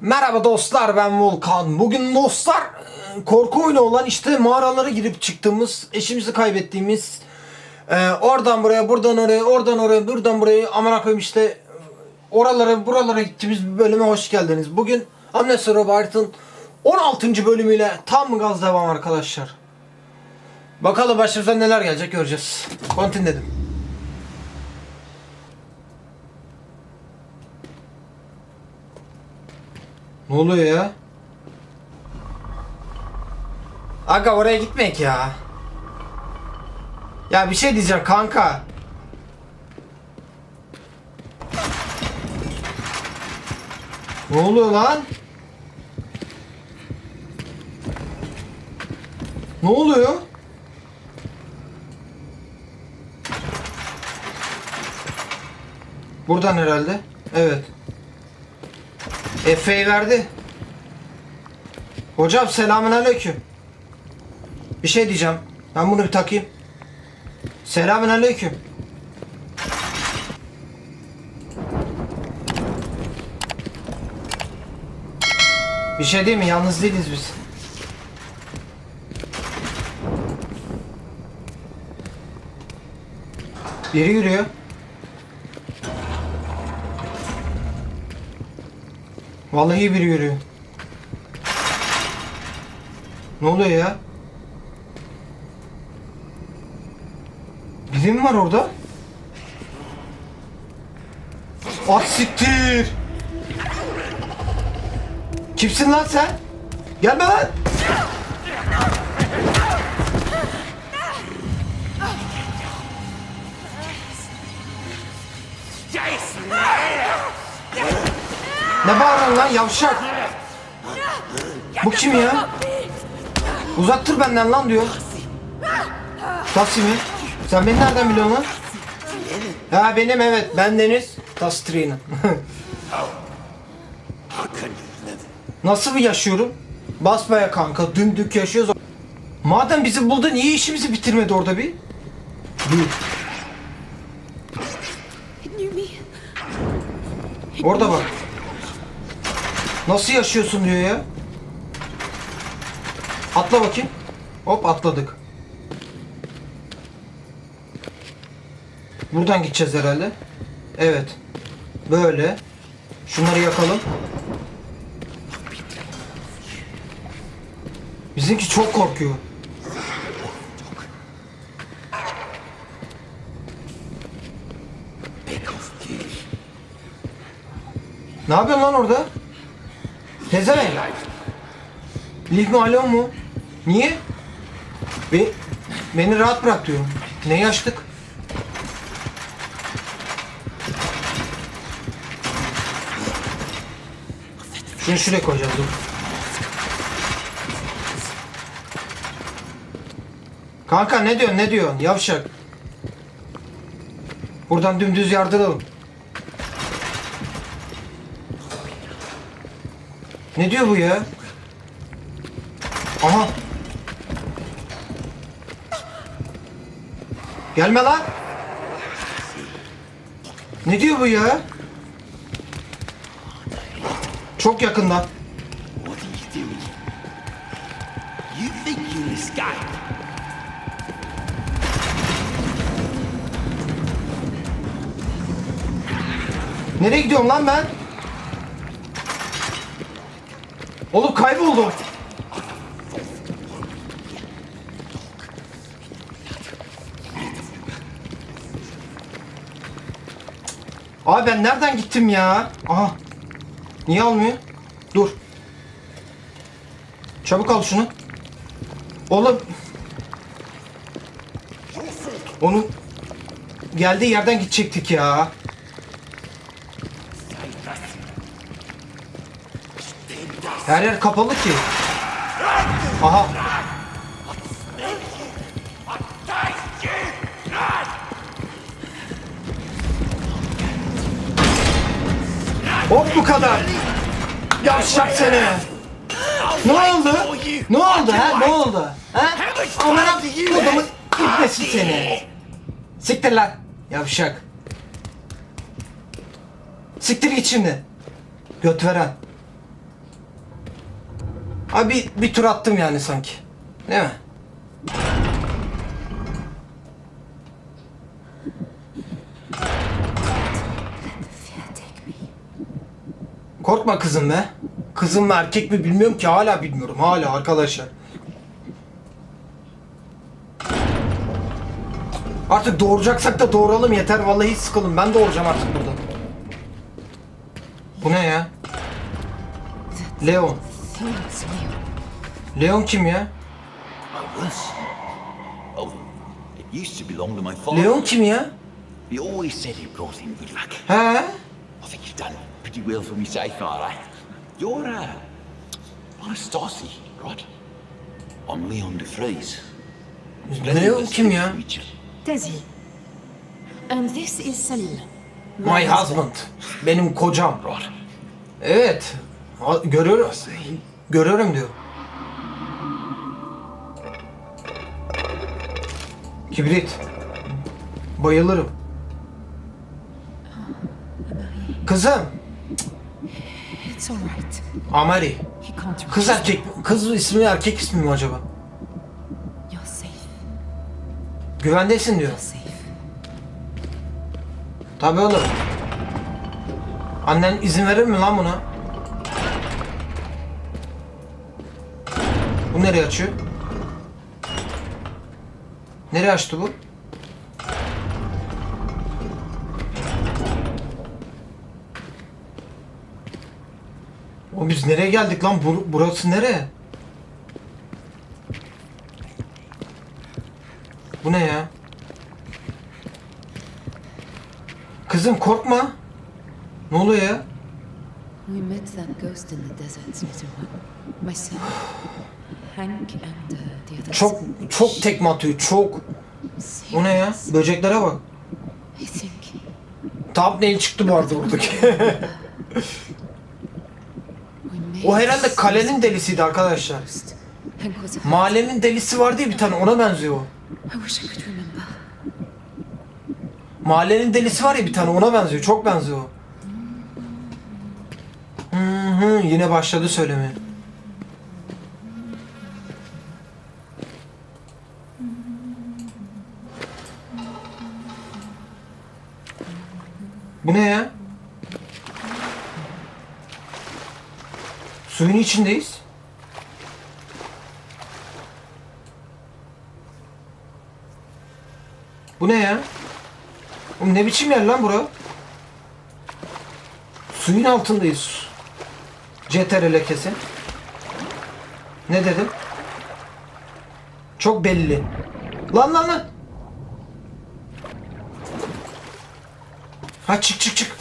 Merhaba dostlar ben Volkan. Bugün dostlar e, korku oyunu olan işte mağaralara girip çıktığımız, eşimizi kaybettiğimiz e, oradan buraya, buradan oraya, oradan oraya, buradan buraya aman koyayım işte e, oralara, buralara gittiğimiz bir bölüme hoş geldiniz. Bugün Amnesia Robert'ın 16. bölümüyle tam gaz devam arkadaşlar. Bakalım başımıza neler gelecek göreceğiz. Kontin dedim. Ne oluyor ya? Aga oraya gitmek ya. Ya bir şey diyeceğim kanka. Ne oluyor lan? Ne oluyor? Buradan herhalde. Evet. Efe'yi verdi. Hocam selamünaleyküm. Bir şey diyeceğim. Ben bunu bir takayım. Selamünaleyküm. Bir şey değil mi? Yalnız değiliz biz. Biri yürüyor. Vallahi biri yürüyor. Ne oluyor ya? Biri mi var orada? At siktir! Kimsin lan sen? Gelme lan! Ne bağırıyorsun lan yavşak? Bu kim ya? Uzaktır benden lan diyor. Taksi mi? Sen beni nereden biliyorsun lan? Ha benim evet. Ben Deniz. Tastrina. Nasıl bir yaşıyorum? Basbaya kanka. Dümdük yaşıyoruz. Madem bizi buldu niye işimizi bitirmedi orada bir? Dur. Orada bak. Nasıl yaşıyorsun diyor ya. Atla bakayım. Hop atladık. Buradan gideceğiz herhalde. Evet. Böyle. Şunları yakalım. Bizimki çok korkuyor. Ne yapıyorsun lan orada? Tezene. Leave me alone mu? Niye? Be beni rahat bırak diyorum. Ne yaştık? Şunu şuraya koyacağız dur. Kanka ne diyorsun ne diyorsun yavşak? Buradan dümdüz yardıralım. Ne diyor bu ya? Aha. Gelme lan. Ne diyor bu ya? Çok yakında. Nereye gidiyorum lan ben? Oğlum kayboldum. Abi ben nereden gittim ya? Aha. Niye almıyor? Dur. Çabuk al şunu. Oğlum. Onun geldiği yerden gidecektik ya. Her yer kapalı ki. Aha. Hop bu kadar. Yavşak seni. Ne oldu? Ne oldu ha? Ne oldu? Ha? Amına kodumun ibnesi seni. Siktir lan. Yavşak. Siktir git şimdi. Göt veren. Abi bir, bir tur attım yani sanki. Değil mi? Korkma kızım be. Kızım mı erkek mi bilmiyorum ki hala bilmiyorum hala arkadaşlar. Artık doğuracaksak da doğuralım yeter vallahi sıkıldım ben doğuracağım artık burada. Bu ne ya? Leon. Leon kim ya? I was. Oh, it used to belong to my father. Leon kim ya? He always said it brought him good luck. He? I think you've done pretty well for me so far, eh? You're, uh, Anastasia, right? I'm Leon de Vries. Leon kim ya? Desi. And this is Salim. My husband. Benim kocam. Right. Evet. Ha- Görüyorum. Diyor. Kibrit. Bayılırım. Kızım. It's all right. Amari. Kız erkek. Kız ismi erkek ismi mi acaba? You're safe. Güvendesin diyor. You're safe. Tabii oğlum. Annen izin verir mi lan buna? Nereye açıyor? Nereye açtı bu? O biz nereye geldik lan? Bur- burası nereye? Bu ne ya? Kızım korkma. Ne oluyor ya? We met that ghost in the desert, one. Myself, Hank, Çok çok tekme atıyor. Çok. O ne ya? Böceklere bak. Thumbnail çıktı bu arada buradaki. o herhalde kalenin delisiydi arkadaşlar. Mahallenin delisi var diye bir tane ona benziyor. Mahallenin delisi var ya bir tane ona benziyor. Çok benziyor o. Hı hı, yine başladı söylemeye. Bu ne ya? Suyun içindeyiz. Bu ne ya? Oğlum ne biçim yer lan bura? Suyun altındayız. CTR lekesi. Ne dedim? Çok belli. Lan lan lan. Ha çık çık çık.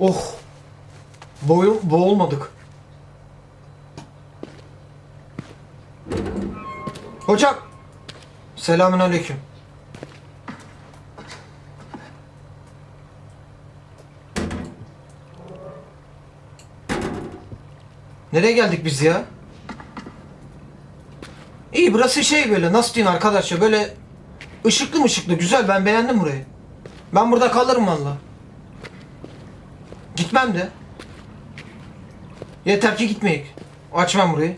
Oh. Boyu, boğulmadık. Hocam. Selamün aleyküm. Nereye geldik biz ya? İyi burası şey böyle nasıl diyeyim arkadaşlar böyle ışıklı mışıklı güzel ben beğendim burayı. Ben burada kalırım valla. Gitmem de. Yeter ki gitmeyek. Açmam burayı.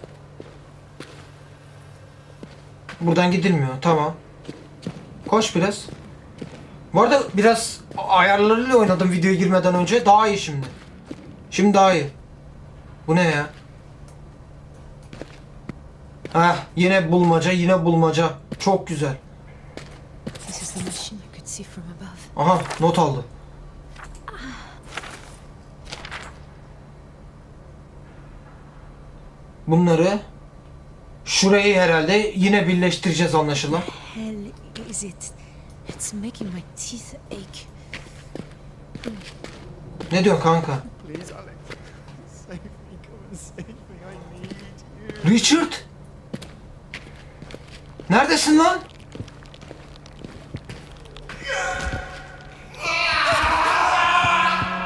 Buradan gidilmiyor tamam. Koş biraz. Bu arada biraz ayarlarıyla oynadım videoya girmeden önce. Daha iyi şimdi. Şimdi daha iyi. Bu ne ya? Heh, yine bulmaca, yine bulmaca. Çok güzel. Aha, not aldı. Bunları şurayı herhalde yine birleştireceğiz anlaşılan. Hell is it? It's making my teeth ache. Ne diyorsun kanka? Please, Alex. Save me. Come and save me. I need you. Richard? Neredesin lan?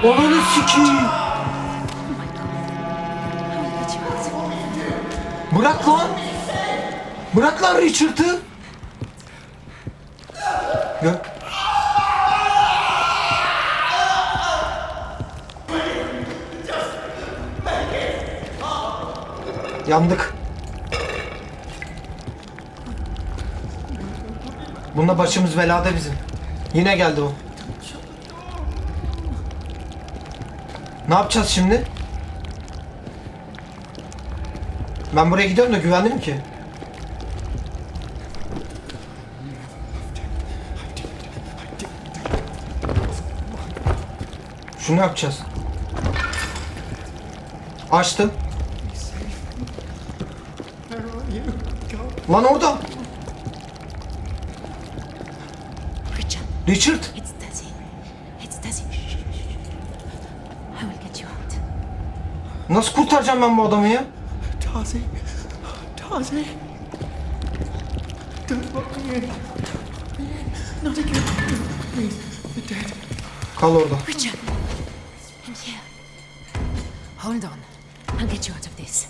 Ananı sikeyim. Bırak lan. Bırak lan Richard'ı. Ya. Yandık. Bununla başımız belada bizim. Yine geldi o. Ne yapacağız şimdi? Ben buraya gidiyorum da güvenli mi ki? Şunu yapacağız. Açtım. Lan orada. Richard, Richard. Nasıl kurtaracağım ben bu adamı ya? Darcy. Darcy. Don't lock me in. Not again. Please. You're dead. Kal orada. Richard, in here. Hold on. I'll get you out of this.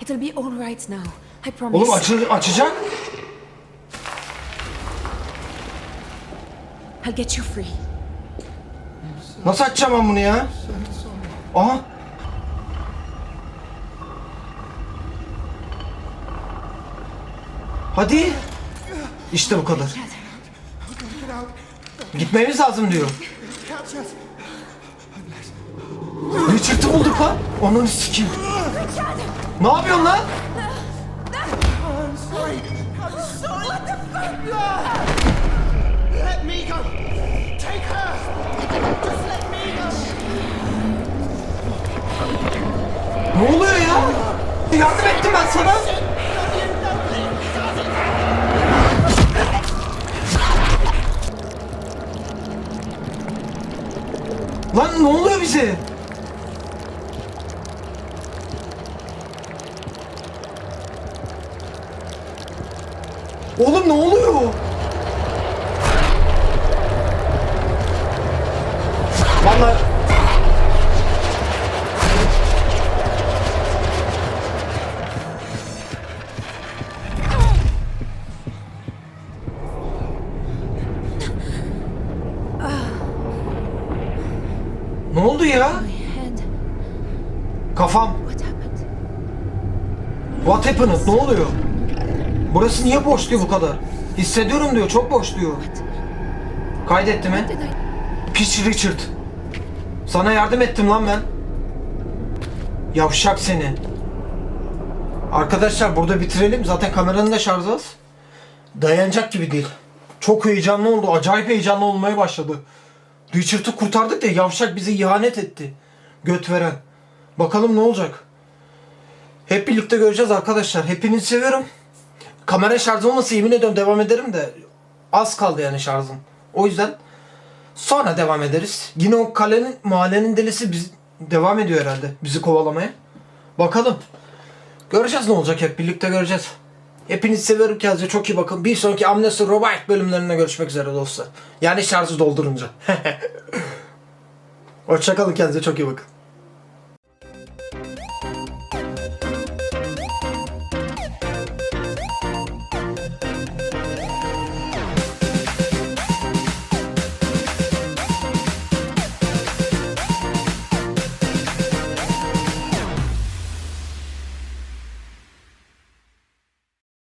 It'll be all right now. I promise. Oğlum açı, açacak. I'll get you free. Nasıl açacağım ben bunu ya? Aha. Hadi. İşte bu kadar. Gitmemiz lazım diyor. Us. Richard'ı bulduk lan. Onun sikeyim. Ne yapıyorsun lan? Ne oluyor ya? Yardım ettim ben sana. Lan ne oluyor bize? Oğlum ne oluyor? Vallahi What happened? Ne oluyor? Burası niye boş diyor bu kadar? Hissediyorum diyor. Çok boş diyor. Kaydetti mi? Piç Richard. Sana yardım ettim lan ben. Yavşak seni. Arkadaşlar burada bitirelim. Zaten kameranın da şarjı az. Dayanacak gibi değil. Çok heyecanlı oldu. Acayip heyecanlı olmaya başladı. Richard'ı kurtardık da yavşak bize ihanet etti. Göt veren. Bakalım ne olacak. Hep birlikte göreceğiz arkadaşlar. Hepinizi seviyorum. Kamera şarjı olmasa yemin ediyorum devam ederim de az kaldı yani şarjım. O yüzden Sonra devam ederiz. Yine o kalenin, mahallenin delisi biz devam ediyor herhalde bizi kovalamaya. Bakalım. Göreceğiz ne olacak hep birlikte göreceğiz. Hepinizi seviyorum kendinize çok iyi bakın. Bir sonraki Amnesty Robot bölümlerinde görüşmek üzere dostlar. Yani şarjı doldurunca. Hoşçakalın kendinize çok iyi bakın.